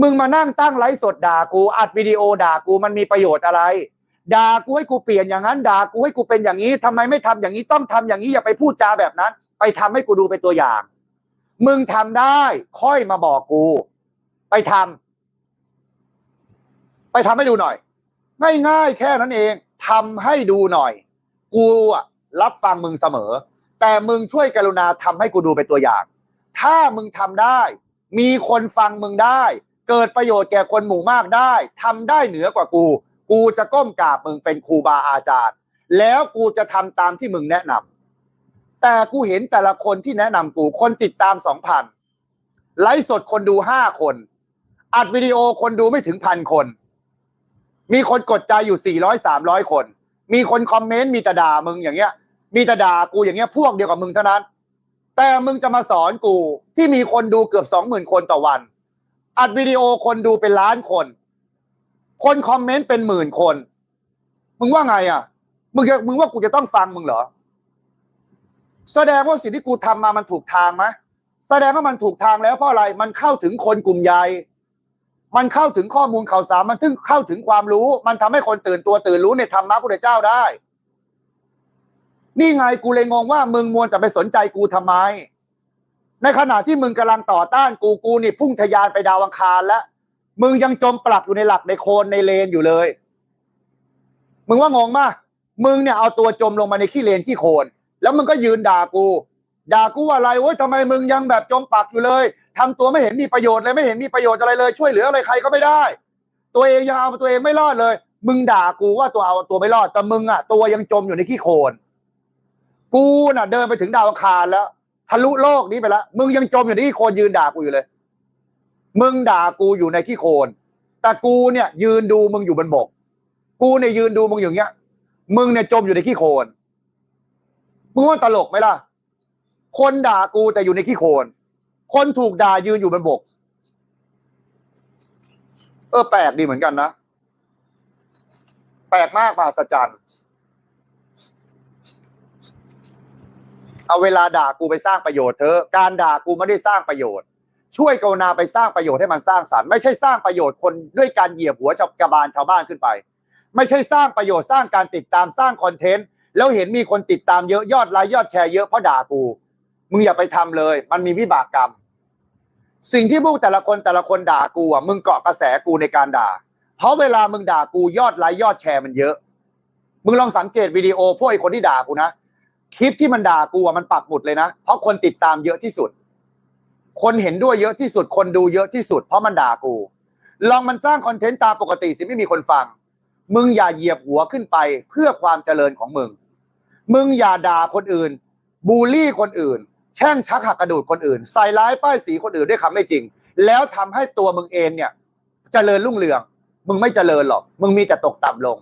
มึงมานั่งตั้งไลฟ์สดด่ากูอัดวิดีโอด่ากูมันมีประโยชน์อะไรด่ากูให้กูเปลี่ยนอย่างนั้นด่ากูให้กูเป็นอย่างนี้ทำไมไม่ทำอย่างนี้ต้องทำอย่างนี้อย่าไปพูดจาแบบนั้น ไปทำให้กูดูเป็นตัวอย่าง มึงทำได้ ค่อยมาบอกกู ไปทำไปทำให้ดูหน่อยง่ายๆแค่นั้นเองทำให้ดูหน่อย กูอะรับฟังมึงเสมอ แต่มึงช่วยกรุณาทำให้กูดูเป็นตัวอย่าง ถ้ามึงทำได้ มีคนฟังมึงได้ เกิดประโยชน์แก่คนหมู่มากได้ทำได้เหนือกว่ากู กูจะก้มกราบมึงเป็นครูบาอาจารย์ แล้วกูจะทำตามที่มึงแนะนำแต่กูเห็นแต่ละคนที่แนะนำกูคนติดตามสองพันไลฟ์สดคนดูห้าคน อัดวิดีโอคนดูไม่ถึงพันคน มีคนกดใจอยู่สี่ร้อยสามร้อยคน มีคนคอมเมนต์มีแต่ด่ามึงอย่างเงี้ย มีแต่ด่ากูอย่างเงี้ยพวกเดียวกับมึงเท่านั้น แต่มึงจะมาสอนกูที่มีคนดูเกือบสองหมื่นคนต่อวัน อัดวิดีโอคนดูเป็นล้านคน คนคอมเมนต์เป็นหมื่นคน มึงว่าไงอะ มึงจะมึงว่ากูจะต้องฟังมึงเหรอ แสดงว่าสิ่งที่กูทำมามันถูกทางไหมแสดงว่ามันถูกทางแล้วเพราะอะไร มันเข้าถึงคนกลุ่มใหญ่ มันเข้าถึงข้อมูลข่าวสาร มันถึงเข้าถึงความรู้ มันทำให้คนตื่นตัวตื่นรู้ในธรรมะพุทธเจ้าได้ นี่ไงกูเลยงงว่ามึงมวนแต่ไปสนใจกูทำไม ในขณะที่มึงกำลังต่อต้านกูกูนี่พุ่งทะยานไปดาวอังคารแล้วมึงยังจมปลักอยู่ในหลักในโคนในเลนอยู่เลย มึงว่างงมากมึงเนี่ยเอาตัวจมลงมาในขี้เลนขี้โคน แล้วมึงก็ยืนด่ากูด่ากูว่าอะไรโอ๊ยทำไมมึงยังแบบจมปักอยู่เลยทำตัวไม่เห็นมีประโยชน์เลยไม่เห็นมีประโยชน์อะไรเลย ช่วยเหลืออะไรใครก็ไม่ได้ ตัวเองยังเอาตัวเองไม่รอดเลย มึงด่ากูว่าตัวเอาตัวไม่รอดแต่มึงอะตัวยังจมอยู่ในขี้โคน กูน่ะ เดินไปถึงดาวังคารแล้ว ทะลุโลกนี้ไปแล้วมึงยังจมอยู่ในขี้โคลนยืนด่ากูอยู่เลย มึงด่ากูอยู่ในขี้โคลนแต่กูเนี่ย ยืนดูมึงอยู่บนบก กูเนี่ยยืนดูมึงอย่างเงี้ย มึงเนี่ยจมอยู่ในขี้โคลนมึงว่าตลกไหมล่ะ คนด่ากูแต่อยู่ในขี้โคลนคนถูกด่ายืนอยู่บนบก เออแปลกดีเหมือนกันนะ แปลกมากมหัศจรรย์ เอาเวลาด่ากูไปสร้างประโยชน์เธอะการด่ากูไม่ได้สร้างประโยชน์ ช่วยกรุณาไปสร้างประโยชน์ให้มันสร้างสรรค์ไม่ใช่สร้างประโยชน์คนด้วยการเหยียบหัวชาวกระบาลชาวบ้านขึ้นไป ไม่ใช่สร้างประโยชน์สร้างการติดตามสร้างคอนเทนต์แล้วเห็นมีคนติดตามเยอะยอดไลค์ยอดแชร์เยอะเพราะด่ากูมึงอย่าไปทำเลย มันมีวิบากกรรม สิ่งที่พวกแต่ละคนแต่ละคนด่ากูอะมึงเกาะกระแสกูในการด่า เพราะเวลามึงด่ากูยอดไลค์ยอดแชร์มันเยอะ มึงลองสังเกตวิดีโอพวกไอ้คนที่ด่ากูนะ คลิปที่มันด่ากูอะมันปักหมุดเลยนะ เพราะคนติดตามเยอะที่สุด คนเห็นด้วยเยอะที่สุด คนดูเยอะที่สุด เพราะมันด่ากู ลองมันสร้างคอนเทนต์ตามปกติสิไม่มีคนฟัง มึงอย่าเหยียบหัวขึ้นไปเพื่อความเจริญของมึง มึงอย่าด่าคนอื่น บูลลี่คนอื่น แช่งชักหักกระดูดคนอื่น ใส่ร้ายป้ายสีคนอื่นด้วยคำไม่จริง แล้วทำให้ตัวมึงเองเนี่ยเจริญรุ่งเรือง มึงไม่เจริญหรอก มึงมีแต่ตกต่ำลง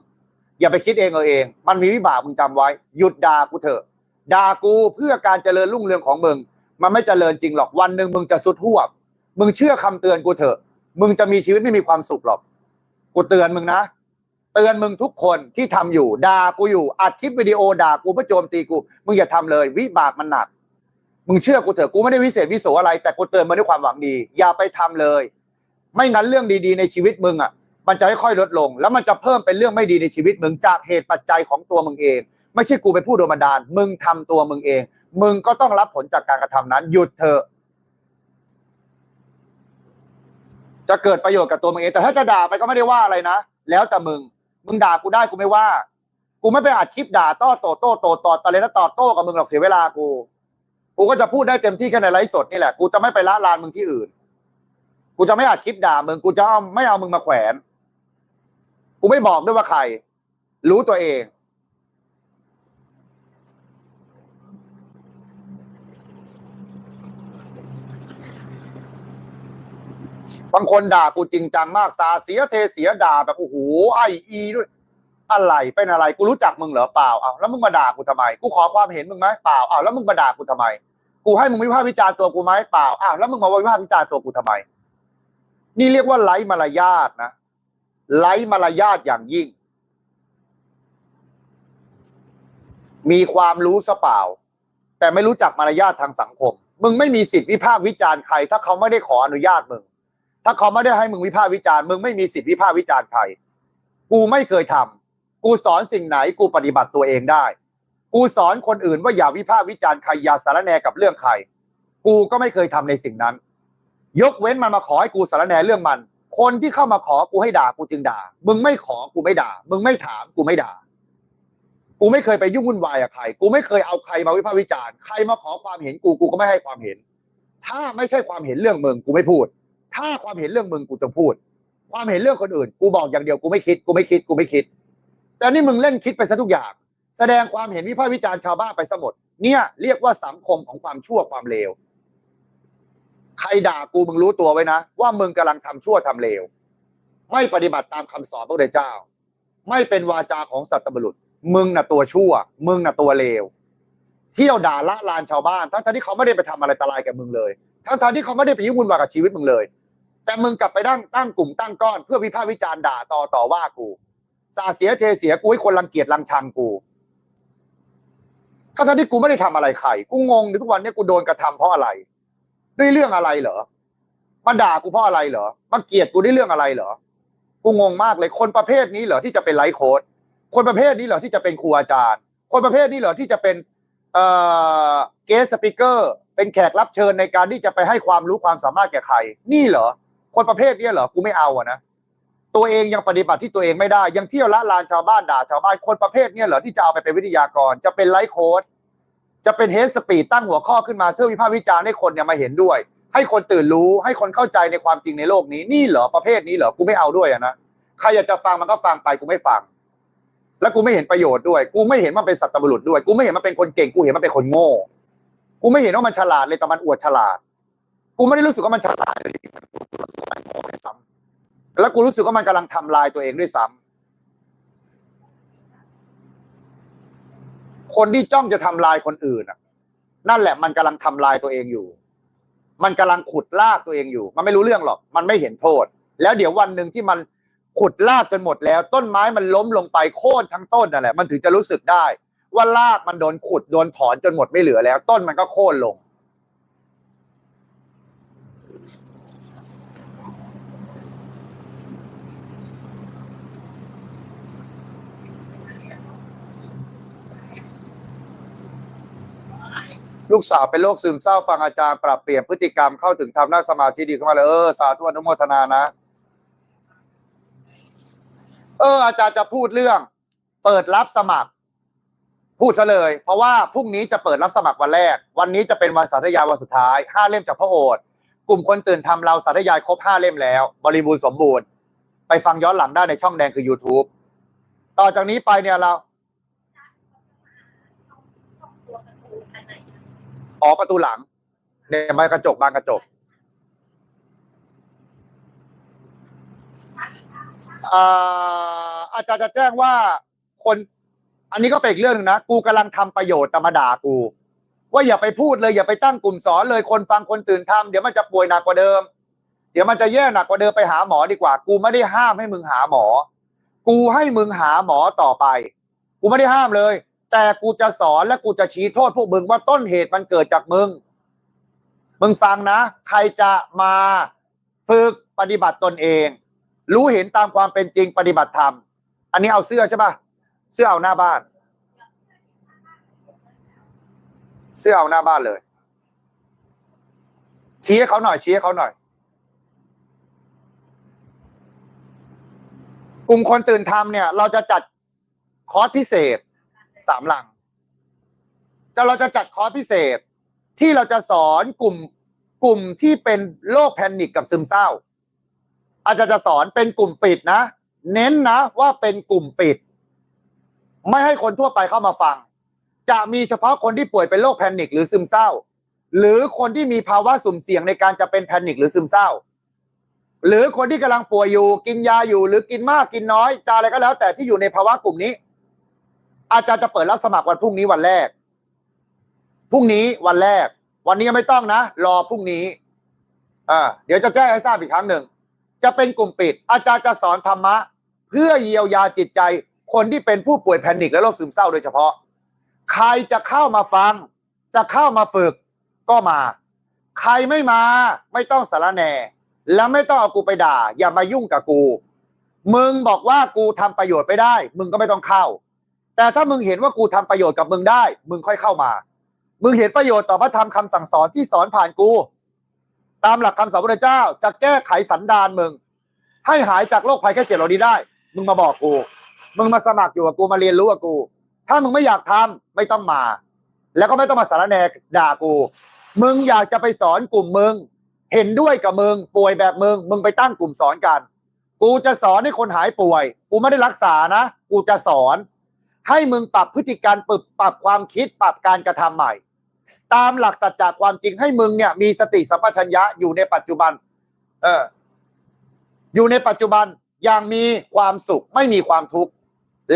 อย่าไปคิดเองเอาเอง มันมีวิบากมึงจำไว้ หยุดด่ากูเถอะ ด่ากูเพื่อการเจริญรุ่งเรืองของมึง มันไม่เจริญจริงหรอกวันหนึ่งมึงจะสุดหวบ มึงเชื่อคำเตือนกูเถอะ มึงจะมีชีวิตไม่มีความสุขหรอก กูเตือนมึงนะ เตือนมึงทุกคนที่ทำอยู่ด่ากูอยู่อัดคลิปวิดีโอด่ากูเพื่อโจมตีกู มึงอย่าทำเลย วิบากมันหนัก มึงเชื่อกูเถอะกูไม่ได้วิเศษวิโสอะไร แต่กูเตือนมึงด้วยความหวังดี อย่าไปทำเลย ไม่งั้นเรื่องดีๆ ในชีวิตมึงอะ มันจะค่อยๆลดลง แล้วมันจะเพิ่มเป็นเรื่องไม่ดีในชีวิตมึงจากเหตุปัจจัยของตัวมึงเอง ไม่ใช่กูเป็นผู้โดนบันดาล มึงทำตัวมึงเอง มึงก็ต้องรับผลจากการกระทำนั้น หยุดเถอะจะเกิดประโยชน์กับตัวมึงเอง แต่ถ้าจะด่าไปก็ไม่ได้ว่าอะไรนะ แล้วแต่มึง มึงด่ากูได้กูไม่ว่า กูไม่ไปอัดคลิปด่าต้อโต้โต้โต้ตอดตะเลนะตอโต้กับมึงหรอกเสียเวลากู กูก็จะพูดได้เต็มที่แค่ในไลฟ์สดนี่แหละ กูจะไม่ไปละลานมึงที่อื่น กูจะไม่อัดคลิปด่ามึง กูจะเอาไม่เอามึงมาแขวน กูไม่บอกด้วยว่าใคร รู้ตัวเอง บางคนด่ากูจริงจังมากสาเสียเทเสียด่าแบบโอ้โหไออีด้วยอะไรเป็นอะไรกูรู้จักมึงเหรอเปล่าเอาแล้วมึงมาด่ากูทำไม กูขอความเห็นมึงไหมเปล่าเอาแล้วมึงมาด่ากูทำไม กูให้มึงวิพากษ์วิจารณ์ตัวกูไหมเปล่าอ้าวแล้วมึงมาวิพากษ์วิจารณ์ตัวกูทำไม นี่เรียกว่าไร้มารยาทนะไร้มารยาทอย่างยิ่ง มีความรู้ซะเปล่า แต่ไม่รู้จักมารยาททางสังคม มึงไม่มีสิทธิ์วิพากษ์วิจารณ์ใคร ถ้าเขาไม่ได้ขออนุญาตมึง ถ้าเขาไม่ได้ให้มึงวิพากษ์วิจารณ์มึงไม่มีสิทธิวิพากษ์วิจารณ์ใคร กูไม่เคยทำกูสอนสิ่งไหนกูปฏิบัติตัวเองได้ กูสอนคนอื่นว่าอย่าวิพากษ์วิจารณ์ใครอย่าสารแหนกับเรื่องใคร กูก็ไม่เคยทำในสิ่งนั้น ยกเว้นมันมาขอให้กูสารแหนเรื่องมัน คนที่เข้ามาขอกูให้ด่ากูจึงด่า มึงไม่ขอกูไม่ด่า มึงไม่ถามกูไม่ด่า กูไม่เคยไปยุ่งวุ่นวายกับใคร กูไม่เคยเอาใครมาวิพากษ์วิจารณ์ ใครมาขอความเห็นกูกูก็ไม่ให้ความเห็น ถ้าไม่ใช่ความเห็นเรื่องมึงกูไม่พูด ถ้าความเห็นเรื่องมึงกูจะพูด ความเห็นเรื่องคนอื่น กูบอกอย่างเดียวกูไม่คิดกูไม่คิดกูไม่คิด แต่นี่มึงเล่นคิดไปซะทุกอย่าง แสดงความเห็นวิพากษ์วิจารณ์ชาวบ้านไปซะหมดเนี่ยเรียกว่าสังคมของความชั่วความเลวใครด่ากูมึงรู้ตัวไว้นะ ว่ามึงกำลังทำชั่วทำเลว ไม่ปฏิบัติตามคำสอนพระพุทธเจ้า ไม่เป็นวาจาของสัตบุรุษ มึงน่ะตัวชั่ว มึงน่ะตัวเลว เที่ยวด่าละลานชาวบ้าน ทั้งๆที่เขาไม่ได้ไปทำอะไรตรายแก่มึงเลย ทั้งๆที่เขาไม่ได้ไปยุ่งวุ่นวายกับชีวิตมึงเลย แต่มึงกลับไปตั้งตั้งกลุ่มตั้งก้อน เพื่อวิพากษ์วิจารณ์ด่าต่อต่อว่ากูสาเสียเทเสียกูให้คนรังเกียจรังชังกูทั้งๆที่กูไม่ได้ทำอะไรใครกูงงในทุกวันนี้กูโดนกระทำเพราะอะไร ด้วยเรื่องอะไรเหรอมาด่ากูเพราะอะไรเหรอมาเกลียดกูด้วยเรื่องอะไรเหรอกูงงมากเลยคนประเภทนี้เหรอที่จะเป็นไลฟ์โค้ดคนประเภทนี้เหรอที่จะเป็นครูอาจารย์ คนประเภทนี้เหรอที่จะเป็นเอ่อเกสสปิเกอร์เป็นแขกรับเชิญในการที่จะไปให้ความรู้ความสามารถแก่ใคร นี่เหรอ คนประเภทนี้เหรอกูไม่เอาอะนะตัวเองยังปฏิบัติที่ตัวเองไม่ได้ ยังเที่ยวละลานชาวบ้านด่าชาวบ้านคนประเภทนี้เหรอที่จะเอาไปเป็นวิทยากร จะเป็นไลฟ์โค้ดจะเป็นเฮดสปีดตั้งหัวข้อขึ้นมาเพื่อวิพากษ์วิจารณ์ให้คนเนี่ยมาเห็นด้วย ให้คนตื่นรู้ให้คนเข้าใจในความจริงในโลกนี้นี่เหรอประเภทนี้เหรอกูไม่เอาด้วยอะนะใครอยากจะฟังมันก็ฟังไปกูไม่ฟัง แล้วกูไม่เห็นประโยชน์ด้วย กูไม่เห็นมันเป็นสัตว์บุรุษด้วย กูไม่เห็นมันเป็นคนเก่งกูเห็นมันเป็นคนโง่ กูไม่เห็นว่ามันฉลาดเลยแต่มันอวดฉลาด กูไม่ได้รู้สึกว่ามันฉลาดเลยกูรู้สึกว่ามันโง่ด้วยซ้ำแล้วกูรู้สึกว่ามันกำลังทำลายตัวเองด้วยซ้ำคนที่จ้องจะทำลายคนอื่นอะ นั่นแหละมันกำลังทำลายตัวเองอยู่ มันกำลังขุดลากตัวเองอยู่ มันไม่รู้เรื่องหรอก มันไม่เห็นโทษ แล้วเดี๋ยววันหนึ่งที่มันขุดลากจนหมดแล้ว ต้นไม้มันล้มลงไปโค่นทั้งต้นนั่นแหละมันถึงจะรู้สึกได้ ว่าลากมันโดนขุดโดนถอนจนหมดไม่เหลือแล้ว ต้นมันก็โค่นลง ลูกสาวเป็นโรคซึมเศร้าฟังอาจารย์ปรับเปลี่ยนพฤติกรรมเข้าถึงทำหน้าสมาธิดีขึ้นมาเลยเออสาธุอนุโมทนานะ เออ อาจารย์จะพูดเรื่อง เปิดรับสมัคร พูดซะเลย เพราะว่าพรุ่งนี้จะเปิดรับสมัครวันแรก วันนี้จะเป็นวันสาธยายวันสุดท้ายห้าเล่มจากพระโอษฐ์กลุ่มคนตื่นทำเราสาธยายครบห้าเล่มแล้ว บริบูรณ์สมบูรณ์ ไปฟังย้อนหลังได้ในช่องแดงคือ YouTube ต่อจากนี้ไปเนี่ยเรา อ๋อประตูหลังเนี่ยมากระจกบานกระจกอ่าอาจารย์จะแจ้งว่าคน อันนี้ก็เป็นอีกเรื่องหนึงนะกูกำลังทำประโยชน์แต่มาด่ากู ว่าอย่าไปพูดเลยอย่าไปตั้งกลุ่มสอนเลยคนฟังคนตื่นทำเดี๋ยวมันจะป่วยหนักกว่าเดิม เดี๋ยวมันจะแย่หนักกว่าเดิมไปหาหมอดีกว่า กูไม่ได้ห้ามให้มึงหาหมอ กูให้มึงหาหมอต่อไป กูไม่ได้ห้ามเลย แต่กูจะสอนและกูจะชี้โทษพวกมึงว่าต้นเหตุมันเกิดจากมึง มึงฟังนะ ใครจะมาฝึกปฏิบัติตนเอง รู้เห็นตามความเป็นจริงปฏิบัติธรรม อันนี้เอาเสื้อใช่ปะเสื้อเอาหน้าบ้าน เสื้อเอาหน้าบ้านเลย ชี้ให้เขาหน่อยชี้ให้เขาหน่อยกลุ่มคนตื่นทำเนี่ย เราจะจัดคอร์สพิเศษ สามหลังจะเราจะจัดคอร์สพิเศษที่เราจะสอนกลุ่มกลุ่มที่เป็นโรคแพนิคกับซึมเศร้า อาจารย์จะสอนเป็นกลุ่มปิดนะ เน้นนะว่าเป็นกลุ่มปิด ไม่ให้คนทั่วไปเข้ามาฟัง จะมีเฉพาะคนที่ป่วยเป็นโรคแพนิคหรือซึมเศร้า หรือคนที่มีภาวะสุ่มเสี่ยงในการจะเป็นแพนิคหรือซึมเศร้า หรือคนที่กำลังป่วยอยู่กินยาอยู่ หรือกินมากกินน้อยจะอะไรก็แล้ว แต่ที่อยู่ในภาวะกลุ่มนี้ อาจารย์จะเปิดรับสมัครวันพรุ่งนี้วันแรก พรุ่งนี้วันแรก วันนี้ยังไม่ต้องนะ รอพรุ่งนี้อ่าเดี๋ยวจะแจ้งให้ทราบอีกครั้งหนึ่ง จะเป็นกลุ่มปิด อาจารย์จะสอนธรรมะ เพื่อเยียวยาจิตใจ คนที่เป็นผู้ป่วยแพนิคและโรคซึมเศร้าโดยเฉพาะ ใครจะเข้ามาฟัง จะเข้ามาฝึกก็มา ใครไม่มา ไม่ต้องสารแหน่แล้วไม่ต้องเอากูไปด่า อย่ามายุ่งกับกู มึงบอกว่ากูทำประโยชน์ไม่ได้ มึงก็ไม่ต้องเข้า แต่ถ้ามึงเห็นว่ากูทำประโยชน์กับมึงได้ มึงค่อยเข้ามา มึงเห็นประโยชน์ต่อพระธรรมคำสั่งสอนที่สอนผ่านกู ตามหลักคำสอนพระเจ้าจะแก้ไขสันดานมึง ให้หายจากโรคภัยแค่เจ็บเหล่านี้ได้ มึงมาบอกกู มึงมาสมัครอยู่กับกูมาเรียนรู้กับกู ถ้ามึงไม่อยากทำไม่ต้องมา แล้วก็ไม่ต้องมาสารแนด่ากู มึงอยากจะไปสอนกลุ่มมึง เห็นด้วยกับมึงป่วยแบบมึง มึงไปตั้งกลุ่มสอนกัน กูจะสอนให้คนหายป่วย กูไม่ได้รักษานะ กูจะสอน ให้มึงปรับพฤติการปรับปรับความคิดปรับการกระทำใหม่ ตามหลักสัจจะความจริงให้มึงเนี่ย มีสติสัมปชัญญะอยู่ในปัจจุบัน เออ อยู่ในปัจจุบันอย่างมีความสุขไม่มีความทุกข์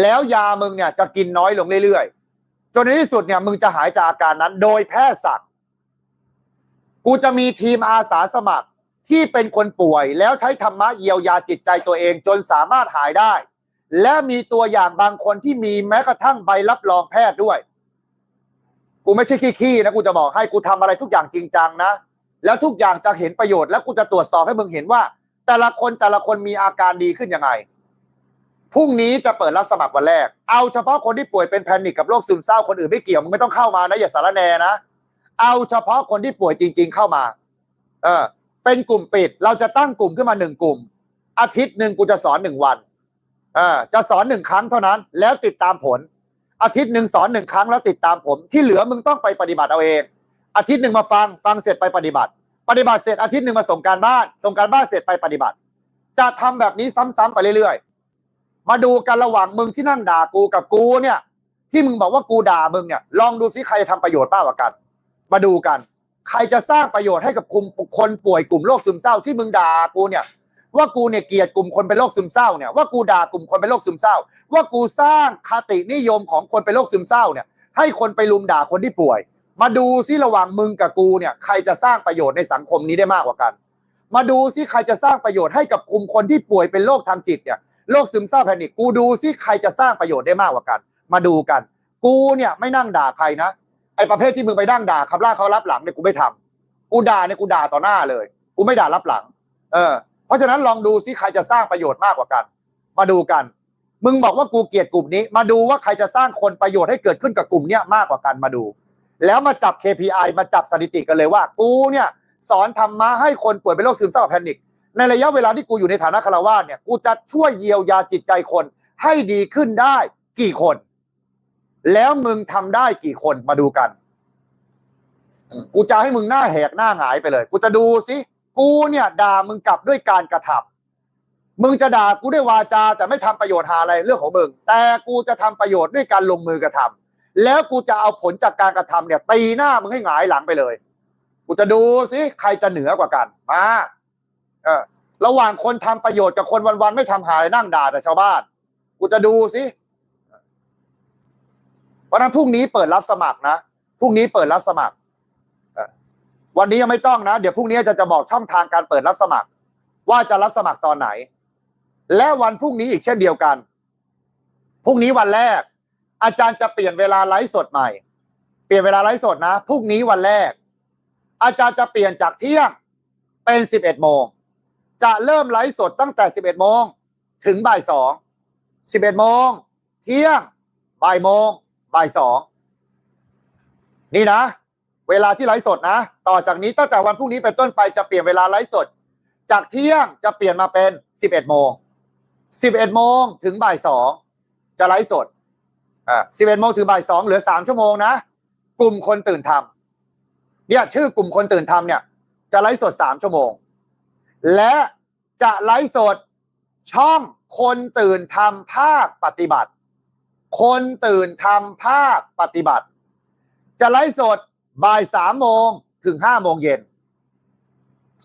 แล้วยามึงเนี่ยจะกินน้อยลงเรื่อยๆจนในที่สุดเนี่ย มึงจะหายจากอาการนั้น โดยแพทย์สั่งกูจะมีทีมอาสาสมัครที่เป็นคนป่วย แล้วใช้ธรรมะเยียวยาจิตใจตัวเองจนสามารถหายได้ และมีตัวอย่างบางคนที่มีแม้กระทั่งใบรับรองแพทย์ด้วย กูไม่ใช่ขี้ๆนะกูจะบอกให้กูทำอะไรทุกอย่างจริงจังนะ แล้วทุกอย่างจะเห็นประโยชน์ แล้วกูจะตรวจสอบให้มึงเห็นว่า แต่ละคนแต่ละคนมีอาการดีขึ้นยังไงพรุ่งนี้จะเปิดรับสมัครวันแรก เอาเฉพาะคนที่ป่วยเป็นแพนิคกับโรคซึมเศร้าคนอื่นไม่เกี่ยวมึงไม่ต้องเข้ามานะอย่าสารแนนะ เอาเฉพาะคนที่ป่วยจริง ๆ เข้ามา เออ เป็นกลุ่มปิด เราจะตั้งกลุ่มขึ้นมาหนึ่งกลุ่ม อาทิตย์หนึ่งกูจะสอนหนึ่งวัน ออจะสอนหนึ่งครั้งเท่านั้น แล้วติดตามผล อาทิตย์หนึ่งสอนหนึ่งครั้งแล้วติดตามผม ที่เหลือมึงต้องไปปฏิบัติเอาเอง อาทิตย์หนึ่งมาฟังฟังเสร็จไปปฏิบัติ ปฏิบัติเสร็จอาทิตย์หนึ่งมาส่งการบ้าน ส่งการบ้านเสร็จไปปฏิบัติ จะทำแบบนี้ซ้ำๆไปเรื่อยๆ มาดูกันระหว่างมึงที่นั่งด่ากูกับกูเนี่ย ที่มึงบอกว่ากูด่ามึงเนี่ยลองดูซิใครจะทำประโยชน์มากกว่ากัน มาดูกัน ใครจะสร้างประโยชน์ให้กับกลุ่มคนป่วยกลุ่มโรคซึมเศร้าที่มึงด่ากูเนี่ย ว่ากูเนี่ยเกลียดกลุ่มคนเป็นโรคซึมเศร้าเนี่ยว่ากูด่ากลุ่มคนเป็นโรคซึมเศร้า ว่ากูสร้างคตินิยมของคนเป็นโรคซึมเศร้าเนี่ย ให้คนไปลุมด่าคนที่ป่วย มาดูซิระหว่างมึงกับกูเนี่ยใครจะสร้างประโยชน์ในสังคมนี้ได้มากกว่ากัน มาดูซิใครจะสร้างประโยชน์ให้กับกลุ่มคนที่ป่วยเป็นโรคทางจิตเนี่ยโรคซึมเศร้าแพนิคกูดูซิใครจะสร้างประโยชน์ได้มากกว่ากัน มาดูกัน กูเนี่ยไม่นั่งด่าใครนะไอ้ประเภทที่มึงไปนั่งด่าคำล่าเขารับหลังเนี่ยกูไม่ทำกูด่าเนี่ยกูด่าต่อหน้าเลย กูไม่ด่ารับหลัง เออ ราะฉะนั้นลองดูซิใครจะสร้างประโยชน์มากกว่ากัน มาดูกัน มึงบอกว่ากูเกลียดกลุ่มนี้ มาดูว่าใครจะสร้างคนประโยชน์ให้เกิดขึ้นกับกลุ่มเนี้ยมากกว่ากันมาดู แล้วมาจับ KPI มาจับสถิติกันเลยว่า กูเนี่ยสอนธรรมะให้คนป่วยเป็นโรคซึมเศร้าแพนิคในระยะเวลาที่กูอยู่ในฐานะคารวาสเนี่ยกูจะช่วยเยียวยาจิตใจคนให้ดีขึ้นได้กี่คน แล้วมึงทำได้กี่คนมาดูกัน กูจะให้มึงหน้าแหกหน้าหงายไปเลย กูจะดูสิ กูเนี่ยด่ามึงกลับด้วยการกระทำมึงจะด่ากูด้วยวาจาแต่ไม่ทำประโยชน์หาอะไรเรื่องของมึง แต่กูจะทำประโยชน์ด้วยการลงมือกระทำแล้วกูจะเอาผลจากการกระทำเนี่ยตีหน้ามึงให้หงายหลังไปเลย กูจะดูสิใครจะเหนือกว่ากันมาเออระหว่างคนทำประโยชน์กับคนวันๆไม่ทำหาอะไรนั่งด่าแต่ชาวบ้าน กูจะดูสิเพราะนั้นพรุ่งนี้เปิดรับสมัครนะพรุ่งนี้เปิดรับสมัคร วันนี้ยังไม่ต้องนะ เดี๋ยวพรุ่งนี้จะจะบอกช่องทางการเปิดรับสมัคร ว่าจะรับสมัครตอนไหน และวันพรุ่งนี้อีกเช่นเดียวกันพรุ่งนี้วันแรก อาจารย์จะเปลี่ยนเวลาไลฟ์สดใหม่ เปลี่ยนเวลาไลฟ์สดนะพรุ่งนี้วันแรก อาจารย์จะเปลี่ยนจากเที่ยงเป็นสิบเอ็ดโมงจะเริ่มไลฟ์สดตั้งแต่สิบเอ็ดโมงถึงบ่ายสองสิบเอ็ดโมงเที่ยงบ่ายโมงบ่ายสองนี่นะ เวลาที่ไลฟ์สดนะ ต่อจากนี้ตั้งแต่วันพรุ่งนี้เป็นต้นไปจะเปลี่ยนเวลาไลฟ์สด จากเที่ยงจะเปลี่ยนมาเป็น 11 โมง 11 โมงถึงบ่ายสองจะไลฟ์สด อ่า 11 โมงถึงบ่ายสองเหลือสามชั่วโมงนะ กลุ่มคนตื่นทำเนี่ยชื่อกลุ่มคนตื่นทำเนี่ย จะไลฟ์สดสามชั่วโมง และจะไลฟ์สดช่องคนตื่นทำภาคปฏิบัติ คนตื่นทำภาคปฏิบัติ จะไลฟ์สด บ่ายสามโมงถึงห้าโมงเย็น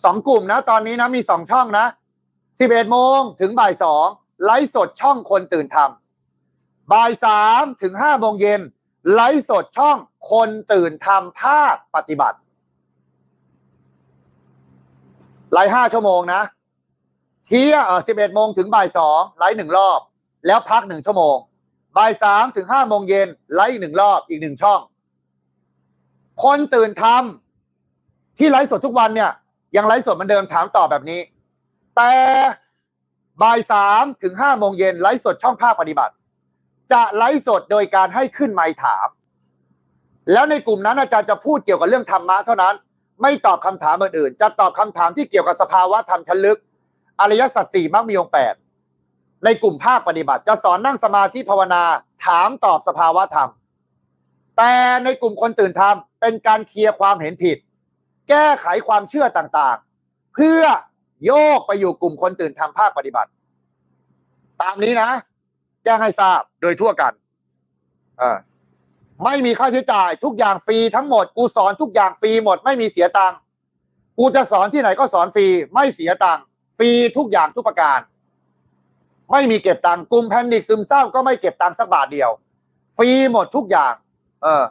สองกลุ่มนะ ตอนนี้นะมีสองช่องนะสิบเอ็ดโมงถึงบ่ายสองไลฟ์สดช่องคนตื่นทำบ่ายสามถึงห้าโมงเย็นไลฟ์สดช่องคนตื่นทำภาคปฏิบัติ ไลฟ์ห้าชั่วโมงนะเที่ยเออสิบเอ็ดโมงถึงบ่ายสองไลฟ์หนึ่งรอบ แล้วพักหนึ่งชั่วโมงบ่ายสามถึงห้าโมงเย็นไลฟ์อีกหนึ่งรอบอีกหนึ่งช่อง คนตื่นทำที่ไลฟ์สดทุกวันเนี่ยยังไลฟ์สดเหมือนเดิมถามตอบแบบนี้ แต่บ่ายสามถึงห้าโมงเย็นไลฟ์สดช่องภาคปฏิบัติ จะไลฟ์สดโดยการให้ขึ้นไมค์ถาม แล้วในกลุ่มนั้นอาจารย์จะพูดเกี่ยวกับเรื่องธรรมะเท่านั้น ไม่ตอบคำถามอื่นๆจะตอบคำถามที่เกี่ยวกับสภาวะธรรมชั้นลึก อริยสัจสี่มรรคมีองค์แปดในกลุ่มภาคปฏิบัติ จะสอนนั่งสมาธิภาวนาถามตอบสภาวะธรรม แต่ในกลุ่มคนตื่นธรรมเป็นการเคลียร์ความเห็นผิด แก้ไขความเชื่อต่างๆ เพื่อโยกไปอยู่กลุ่มคนตื่นธรรมภาคปฏิบัติ ตามนี้นะแจ้งให้ทราบโดยทั่วกันอไม่มีค่าใช้จ่ายทุกอย่างฟรีทั้งหมด กูสอนทุกอย่างฟรีหมด ไม่มีเสียตังค์กูจะสอนที่ไหนก็สอนฟรีไม่เสียตังค์ฟรีทุกอย่างทุกประการ ไม่มีเก็บตังค์กลุ่มแพนิคซึมเศร้าก็ไม่เก็บตังค์สักบาทเดียว ฟรีหมดทุกอย่าง เออ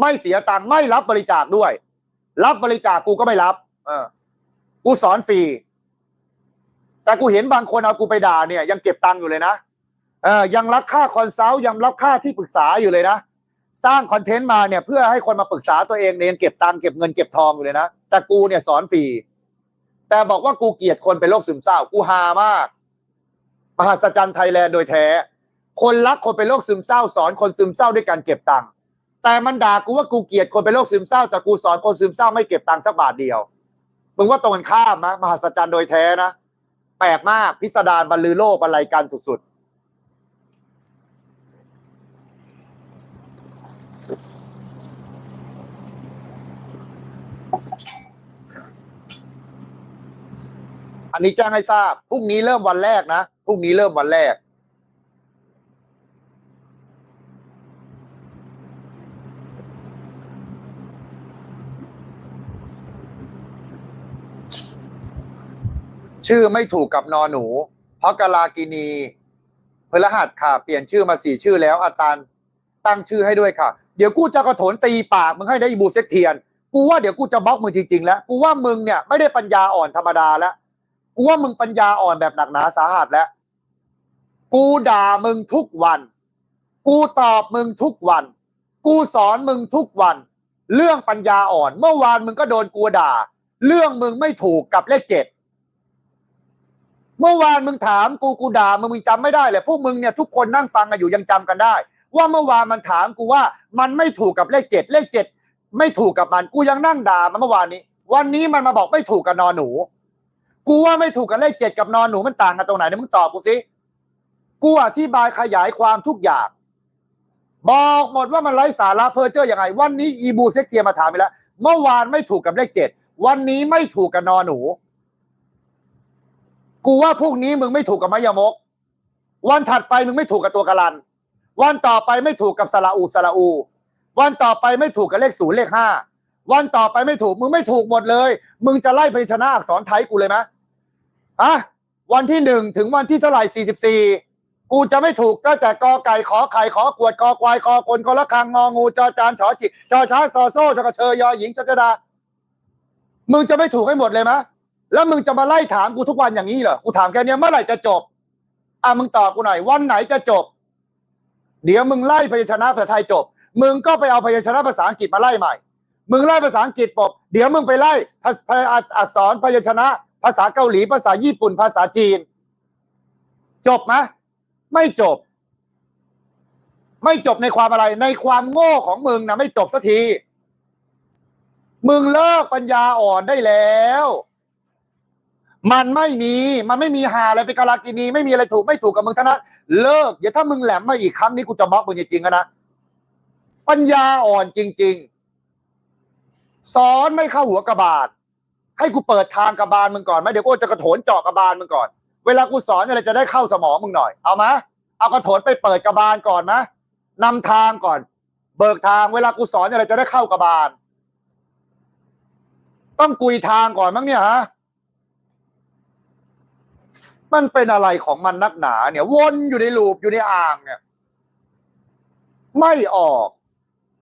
ไม่เสียตังค์ไม่รับบริจาคด้วย รับบริจาคกูก็ไม่รับ เออ กูสอนฟรีแต่กูเห็นบางคนเอากูไปด่าเนี่ย ยังเก็บตังค์อยู่เลยนะเออยังรับค่าคอนซัลท์ยังรับค่าที่ปรึกษาอยู่เลยนะสร้างคอนเทนต์มาเนี่ย เพื่อให้คนมาปรึกษาตัวเองเนี่ยยังเก็บตังค์เก็บเงินเก็บทองอยู่เลยนะแต่กูเนี่ยสอนฟรีแต่บอกว่ากูเกลียดคนเป็นโรคซึมเศร้า กูฮามากมหัศจรรย์ไทยแลนด์โดยแท้ คนรักคนเป็นโรคซึมเศร้า สอนคนซึมเศร้าด้วยการเก็บตังค์ แต่มันด่ากูว่ากูเกลียดคนเป็นโรคซึมเศร้าแต่กูสอนคนซึมเศร้าไม่เก็บตังค์สักบาทเดียวมึงว่าตรงกันข้ามนะมหัศจรรย์โดยแท้นะแปลกมากพิสดารบรรลือโลกบรรลัยกันสุดๆ อันนี้แจ้งให้ทราบพรุ่งนี้เริ่มวันแรกนะพรุ่งนี้เริ่มวันแรก ชื่อไม่ถูกกับนอหนู เพราะกาลากินีพฤหัสค่ะ เปลี่ยนชื่อมาสี่ชื่อแล้วอาตานตั้งชื่อให้ด้วยค่ะ เดี๋ยวกูจะกระโถนตีปากมึงให้ได้อีบูเซ็กเทียน กูว่าเดี๋ยวกูจะบล็อกมึงจริงๆแล้ว กูว่ามึงเนี่ยไม่ได้ปัญญาอ่อนธรรมดาแล้ว กูว่ามึงปัญญาอ่อนแบบหนักหนาสาหัสแล้ว กูด่ามึงทุกวัน กูตอบมึงทุกวัน กูสอนมึงทุกวัน เรื่องปัญญาอ่อน เมื่อวานมึงก็โดนกูด่า เรื่องมึงไม่ถูกกับเลขเจ็ด เมื่อวานมึงถามกูกูด่ามึงมึงจำไม่ได้เลยพวกมึงเนี่ยทุกคนนั่งฟังกันอยู่ยังจำกันได้ ว่าเมื่อวานมันถามกูว่ามันไม่ถูกกับเลขเจ็ดเลขเจ็ดไม่ถูกกับมันกูยังนั่งด่ามันเมื่อวานนี้ วันนี้มันมาบอกไม่ถูกกับนอนหนู กูว่าไม่ถูกกับเลขเจ็ดกับนอนหนูมันต่างกันตรงไหนเนี่ยมึงตอบกูสิกูอธิบายขยายความทุกอย่าง บอกหมดว่ามันไร้สาระเพอเจออย่างไง วันนี้อีบูเซ็กเทียมาถามไปแล้ว เมื่อวานไม่ถูกกับเลขเจ็ดวันนี้ไม่ถูกกับนอนหนู กูว่าพวกนี้มึงไม่ถูกกับมายมก วันถัดไปมึงไม่ถูกกับตัวกะลัน วันต่อไปไม่ถูกกับสระอูสระอู วันต่อไปไม่ถูกกับเลขศูนย์เลขห้าวันต่อไปไม่ถูกมึงไม่ถูกหมดเลย มึงจะไล่พยัญชนะอักษรไทยกูเลยไหมอะวันที่หนึ่งถึงวันที่เท่าไหร่สี่สิบสี่กูจะไม่ถูกก็แต่กอไก่ขอไข่ขอขวดกอควายคอคนคอละคังงองูจอจานฉอจิจอช้าซอโซ่ชกระเชยยอหญิงชจดา มึงจะไม่ถูกให้หมดเลยไหม แล้วมึงจะมาไล่ถามกูทุกวันอย่างนี้เหรอ กูถามแค่เนี้ยเมื่อไหร่จะจบ อะมึงตอบกูหน่อยวันไหนจะจบ เดี๋ยวมึงไล่พยัญชนะภาษาไทยจบ มึงก็ไปเอาพยัญชนะภาษาอังกฤษมาไล่ใหม่ มึงไล่ภาษาอังกฤษปบเดี๋ยวมึงไปไล่ภาษาอักษรพยัญชนะ ภาษาเกาหลี ภาษาญี่ปุ่น ภาษาจีน จบไหมไม่จบ ไม่จบในความอะไร ในความโง่ของมึงนะไม่จบสักที มึงเลิกปัญญาอ่อนได้แล้ว มันไม่มี มันไม่มีหาอะไรเป็นกาลากินีไม่มีอะไรถูกไม่ถูกกับมึงทั้งนั้นเลิก เดี๋ยวถ้ามึงแหลมมาอีกครั้งนี้กูจะบล็อกมึงจริงๆอะนะ ปัญญาอ่อนจริง ๆ สอนไม่เข้าหัวกระบาลให้กูเปิดทางกระบาลมึงก่อนไหมเดี๋ยวกูจะกระโถนเจาะกระบาลมึงก่อน เวลากูสอนอะไรจะได้เข้าสมองมึงหน่อย เอามะเอากระโถนไปเปิดกระบาลก่อนมะนำทางก่อน เบิกทางเวลากูสอนอะไรจะได้เข้ากระบาล ต้องกุยทางก่อนมั้งเนี่ยฮะ มันเป็นอะไรของมันนักหนาเนี่ย วนอยู่ในลูปอยู่ในอ่างเนี่ย ไม่ออก